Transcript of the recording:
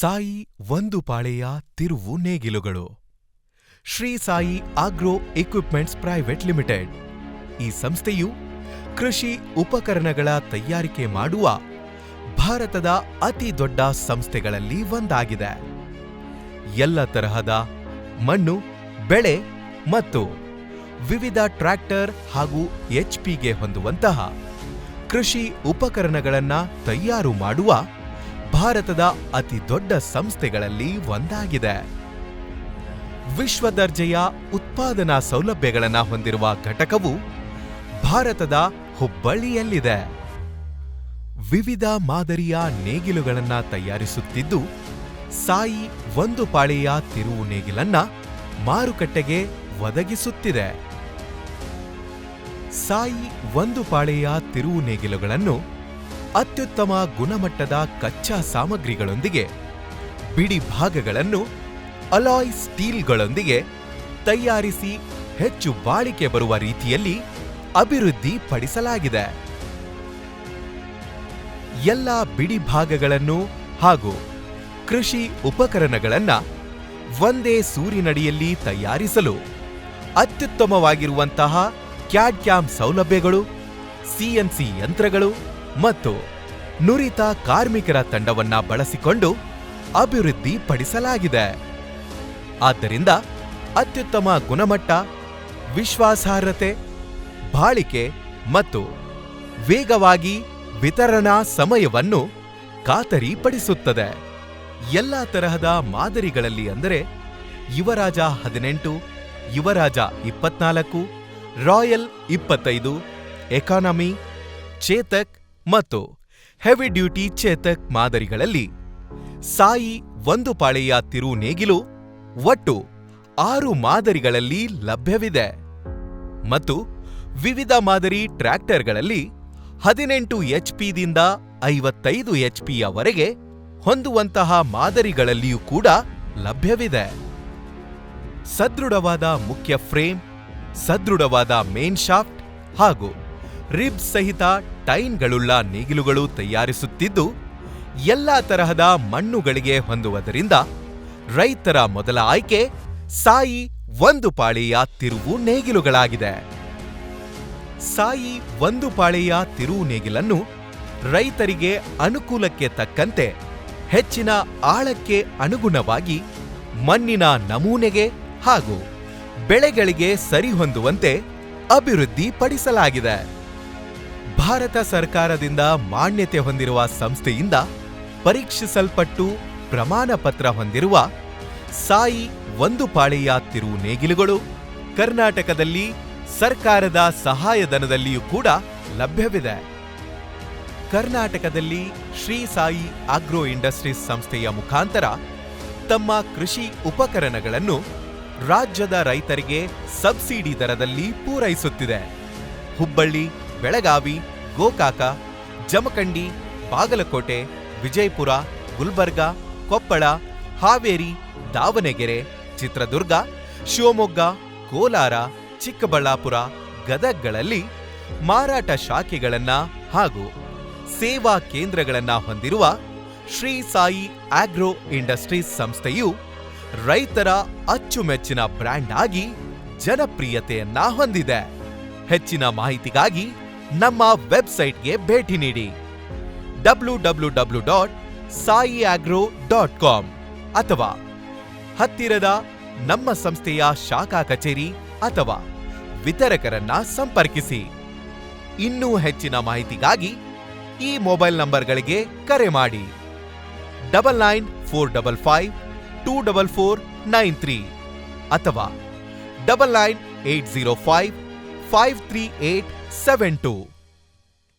ಸಾಯಿ ಒಂದು ಪಾಳೆಯ ತಿರುವು ನೇಗಿಲುಗಳು. Shri Sai agro equipments private limited. ಈ ಸಂಸ್ಥೆಯು ಕೃಷಿ ಉಪಕರಣಗಳ ತಯಾರಿಕೆ ಮಾಡುವ ಭಾರತದ ಅತಿ ದೊಡ್ಡ ಸಂಸ್ಥೆಗಳಲ್ಲಿ ಒಂದಾಗಿದೆ. ಎಲ್ಲ ತರಹದ ಮಣ್ಣು, ಬೆಳೆ ಮತ್ತು ವಿವಿಧ ಟ್ರ್ಯಾಕ್ಟರ್ ಹಾಗೂ ಎಚ್ಪಿಗೆ ಹೊಂದುವಂತಹ ಕೃಷಿ ಉಪಕರಣಗಳನ್ನು ತಯಾರು ಮಾಡುವ ಭಾರತದ ಅತಿ ದೊಡ್ಡ ಸಂಸ್ಥೆಗಳಲ್ಲಿ ಒಂದಾಗಿದೆ. ವಿಶ್ವ ದರ್ಜೆಯ ಉತ್ಪಾದನಾ ಸೌಲಭ್ಯಗಳನ್ನು ಹೊಂದಿರುವ ಘಟಕವು ಭಾರತದ ಹುಬ್ಬಳ್ಳಿಯಲ್ಲಿದೆ. ವಿವಿಧ ಮಾದರಿಯ ನೇಗಿಲುಗಳನ್ನು ತಯಾರಿಸುತ್ತಿದ್ದು, ಸಾಯಿ ಒಂದು ಪಾಳೆಯ ತಿರುವು ನೇಗಿಲನ್ನ ಮಾರುಕಟ್ಟೆಗೆ ಒದಗಿಸುತ್ತಿದೆ. ಸಾಯಿ ಒಂದು ಪಾಳೆಯ ತಿರುವು ನೇಗಿಲುಗಳನ್ನು ಅತ್ಯುತ್ತಮ ಗುಣಮಟ್ಟದ ಕಚ್ಚಾ ಸಾಮಗ್ರಿಗಳೊಂದಿಗೆ, ಬಿಡಿ ಭಾಗಗಳನ್ನು, ಅಲಾಯ್ ಸ್ಟೀಲ್ಗಳೊಂದಿಗೆ ತಯಾರಿಸಿ ಹೆಚ್ಚು ಬಾಳಿಕೆ ಬರುವ ರೀತಿಯಲ್ಲಿ ಅಭಿವೃದ್ಧಿಪಡಿಸಲಾಗಿದೆ. ಎಲ್ಲ ಬಿಡಿ ಭಾಗಗಳನ್ನು ಹಾಗೂ ಕೃಷಿ ಉಪಕರಣಗಳನ್ನು ಒಂದೇ ಸೂರಿನಡಿಯಲ್ಲಿ ತಯಾರಿಸಲು ಅತ್ಯುತ್ತಮವಾಗಿರುವಂತಹ ಕ್ಯಾಡ್ ಕ್ಯಾಮ್ ಸೌಲಭ್ಯಗಳು ಸಿಎನ್ಸಿ ಯಂತ್ರಗಳು ಮತ್ತು ನುರಿತ ಕಾರ್ಮಿಕರ ತಂಡವನ್ನ ಬಳಸಿಕೊಂಡು ಅಭಿವೃದ್ಧಿ ಪಡಿಸಲಾಗಿದೆ. ಆದ್ದರಿಂದ ಅತ್ಯುತ್ತಮ ಗುಣಮಟ್ಟ, ವಿಶ್ವಾಸಾರ್ಹತೆ, ಬಾಳಿಕೆ ಮತ್ತು ವೇಗವಾಗಿ ವಿತರಣಾ ಸಮಯವನ್ನು ಖಾತರಿಪಡಿಸುತ್ತದೆ. ಎಲ್ಲ ತರಹದ ಮಾದರಿಗಳಲ್ಲಿ ಅಂದರೆ ಯುವರಾಜ ಹದಿನೆಂಟು, ಯುವರಾಜ ಇಪ್ಪತ್ನಾಲ್ಕು, ರಾಯಲ್ ಇಪ್ಪತ್ತೈದು, ಎಕಾನಮಿ, ಚೇತಕ್ ಮತ್ತು ಹೆವಿ ಡ್ಯೂಟಿ ಚೇತಕ್ ಮಾದರಿಗಳಲ್ಲಿ ಸಾಯಿ ಒಂದು ಪಾಳೆಯ ತಿರು ನೇಗಿಲು ಒಟ್ಟು ಆರು ಮಾದರಿಗಳಲ್ಲಿ ಲಭ್ಯವಿದೆ ಮತ್ತು ವಿವಿಧ ಮಾದರಿ ಟ್ರ್ಯಾಕ್ಟರ್ಗಳಲ್ಲಿ ಹದಿನೆಂಟು ಎಚ್ಪಿದಿಂದ ಐವತ್ತೈದು ಎಚ್ಪಿಯವರೆಗೆ ಹೊಂದುವಂತಹ ಮಾದರಿಗಳಲ್ಲಿಯೂ ಕೂಡ ಲಭ್ಯವಿದೆ. ಸದೃಢವಾದ ಮುಖ್ಯ ಫ್ರೇಮ್, ಸದೃಢವಾದ ಮೇನ್ ಶಾಫ್ಟ್ ಹಾಗೂ ರಿಬ್ ಸಹಿತ ಟೈನ್ಗಳುಳ್ಳ ನೇಗಿಲುಗಳು ತಯಾರಿಸುತ್ತಿದ್ದು, ಎಲ್ಲ ತರಹದ ಮಣ್ಣುಗಳಿಗೆ ಹೊಂದುವುದರಿಂದ ರೈತರ ಮೊದಲ ಆಯ್ಕೆ ಸಾಯಿ ಒಂದು ಪಾಳೆಯ ತಿರುವು ನೇಗಿಲುಗಳಾಗಿದೆ. ಸಾಯಿ ಒಂದು ಪಾಳೆಯ ತಿರುವು ನೇಗಿಲನ್ನು ರೈತರಿಗೆ ಅನುಕೂಲಕ್ಕೆ ತಕ್ಕಂತೆ ಹೆಚ್ಚಿನ ಆಳಕ್ಕೆ ಅನುಗುಣವಾಗಿ ಮಣ್ಣಿನ ನಮೂನೆಗೆ ಹಾಗೂ ಬೆಳೆಗಳಿಗೆ ಸರಿಹೊಂದುವಂತೆ ಅಭಿವೃದ್ಧಿ ಪಡಿಸಲಾಗಿದೆ ಭಾರತ ಸರ್ಕಾರದಿಂದ ಮಾನ್ಯತೆ ಹೊಂದಿರುವ ಸಂಸ್ಥೆಯಿಂದ ಪರೀಕ್ಷಿಸಲ್ಪಟ್ಟು ಪ್ರಮಾಣ ಪತ್ರ ಹೊಂದಿರುವ ಸಾಯಿ ಒಂದು ಪಾಳೆಯ ತಿರುವು ನೇಗಿಲುಗಳು ಕರ್ನಾಟಕದಲ್ಲಿ ಸರ್ಕಾರದ ಸಹಾಯಧನದಲ್ಲಿಯೂ ಕೂಡ ಲಭ್ಯವಿದೆ. ಕರ್ನಾಟಕದಲ್ಲಿ ಶ್ರೀ ಸಾಯಿ ಆಗ್ರೋ ಇಂಡಸ್ಟ್ರೀಸ್ ಸಂಸ್ಥೆಯ ಮುಖಾಂತರ ತಮ್ಮ ಕೃಷಿ ಉಪಕರಣಗಳನ್ನು ರಾಜ್ಯದ ರೈತರಿಗೆ ಸಬ್ಸಿಡಿ ದರದಲ್ಲಿ ಪೂರೈಸುತ್ತಿದೆ. ಹುಬ್ಬಳ್ಳಿ ಬೆಳಗಾವಿ, ಗೋಕಾಕ, ಜಮಖಂಡಿ, ಬಾಗಲಕೋಟೆ, ವಿಜಯಪುರ, ಗುಲ್ಬರ್ಗ, ಕೊಪ್ಪಳ, ಹಾವೇರಿ, ದಾವಣಗೆರೆ, ಚಿತ್ರದುರ್ಗ, ಶಿವಮೊಗ್ಗ, ಕೋಲಾರ, ಚಿಕ್ಕಬಳ್ಳಾಪುರ ಗದಗ್ಗಳಲ್ಲಿ ಮಾರಾಟ ಶಾಖೆಗಳನ್ನ ಹಾಗೂ ಸೇವಾ ಕೇಂದ್ರಗಳನ್ನ ಹೊಂದಿರುವ ಶ್ರೀ ಸಾಯಿ ಆಗ್ರೋ ಇಂಡಸ್ಟ್ರೀಸ್ ಸಂಸ್ಥೆಯು ರೈತರ ಅಚ್ಚುಮೆಚ್ಚಿನ ಬ್ರ್ಯಾಂಡ್ ಆಗಿ ಜನಪ್ರಿಯತೆಯನ್ನ ಹೊಂದಿದೆ. ಹೆಚ್ಚಿನ ಮಾಹಿತಿಗಾಗಿ ನಮ್ಮ ವೆಬ್ಸೈಟ್ಗೆ ಭೇಟಿ ನೀಡಿ. W W W dot Sai agro dot com ಅಥವಾ ಹತ್ತಿರದ ನಮ್ಮ ಸಂಸ್ಥೆಯ ಶಾಖಾ ಕಚೇರಿ ಅಥವಾ ವಿತರಕರನ್ನ ಸಂಪರ್ಕಿಸಿ. ಇನ್ನೂ ಹೆಚ್ಚಿನ ಮಾಹಿತಿಗಾಗಿ ಈ ಮೊಬೈಲ್ ನಂಬರ್ಗಳಿಗೆ ಕರೆ ಮಾಡಿ. Double nine four double five two double four nine three ಅಥವಾ double nine eight zero five five three eight seven two